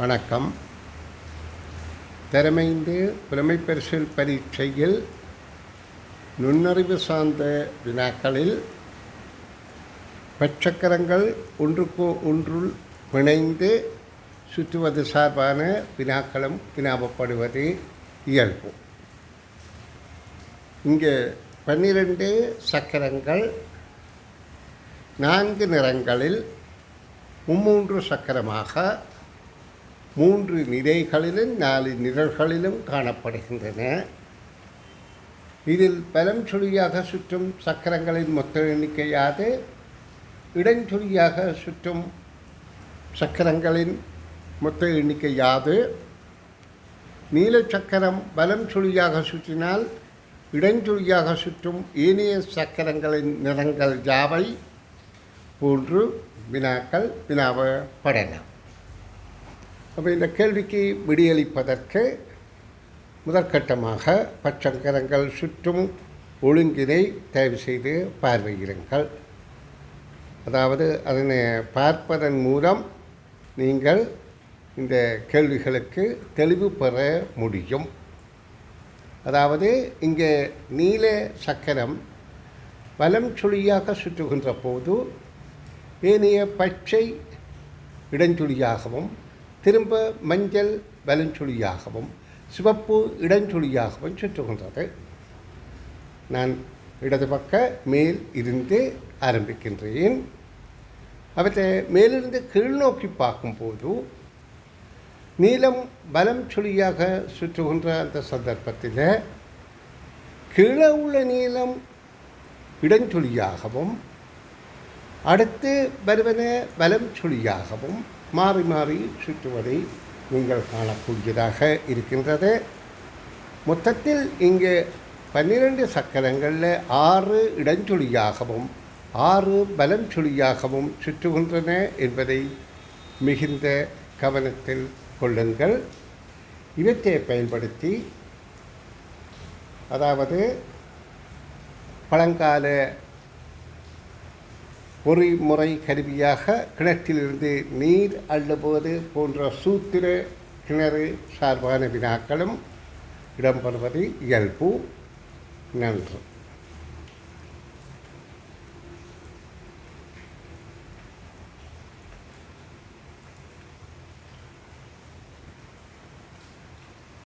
வணக்கம். திறமைந்து புலமை பரிசில் பரீட்சையில் நுண்ணறிவு சார்ந்த வினாக்களில் பச்சக்கரங்கள் ஒன்றுக்கு ஒன்றுள் பிணைந்து சுற்றுவது சார்பான வினாக்களும் வினாபப்படுவது இயல்பு. இங்கே பன்னிரண்டு சக்கரங்கள் நான்கு நிறங்களில் மும்மூன்று சக்கரமாக மூன்று நிறைகளிலும் நாலு நிழல்களிலும் காணப்படுகின்றன. இதில் பலம் சுழியாக சுற்றும் சக்கரங்களின் மொத்த எண்ணிக்கையாது. இடஞ்சொலியாக சுற்றும் சக்கரங்களின் மொத்த எண்ணிக்கையாது. நீல சக்கரம் பலம் சுழியாக சுற்றினால் இடஞ்சுழியாக சுற்றும் ஏனைய சக்கரங்களின் நிறங்கள் யாவை? போன்று வினாக்கள் வினாவப்படலாம் அப்போ இந்த கேள்விக்கு விடியளிப்பதற்கு முதற்கட்டமாக பச்சங்கரங்கள் சுற்றும் ஒழுங்கினை தயவு செய்து பார்வையிடுங்கள். அதாவது அதனை பார்ப்பதன் மூலம் நீங்கள் இந்த கேள்விகளுக்கு தெளிவு பெற முடியும். அதாவது இங்கே நீல சக்கரம் வலம் சுழியாக சுற்றுகின்ற போது ஏனைய பச்சை இடஞ்சுழியாகவும் திரும்ப மஞ்சள் வலஞ்சுழியாகவும் சிவப்பு இடஞ்சுழியாகவும் சுற்றுகின்றது நான் இடது பக்க மேல் இருந்து ஆரம்பிக்கின்றேன். அவற்றை மேலிருந்து கீழ்நோக்கி பார்க்கும்போது நீளம் பலம் சுழியாக சுற்றுகின்ற அந்த சந்தர்ப்பத்தில் கீழே உள்ள நீளம் இடஞ்சொலியாகவும் அடுத்து வருவன பலம் சுழியாகவும் மாறி மாறி சுற்றுவதை நீங்கள் காணக்கூடியதாக இருக்கின்றது. மொத்தத்தில் இங்கு பன்னிரண்டு சக்கரங்களில் ஆறு இடஞ்சொலியாகவும் ஆறு பலஞ்சொலியாகவும் சுற்றுகின்றன என்பதை மிகுந்த கவனத்தில் கொள்ளுங்கள். இவற்றை பயன்படுத்தி அதாவது பழங்கால பொறிமுறை கருவியாக கிணற்றிலிருந்து நீர் அள்ளுவது போன்ற சூத்திர கிணறு சார்பான வினாக்களும் இடம்பெறுவது இயல்பு. நன்று.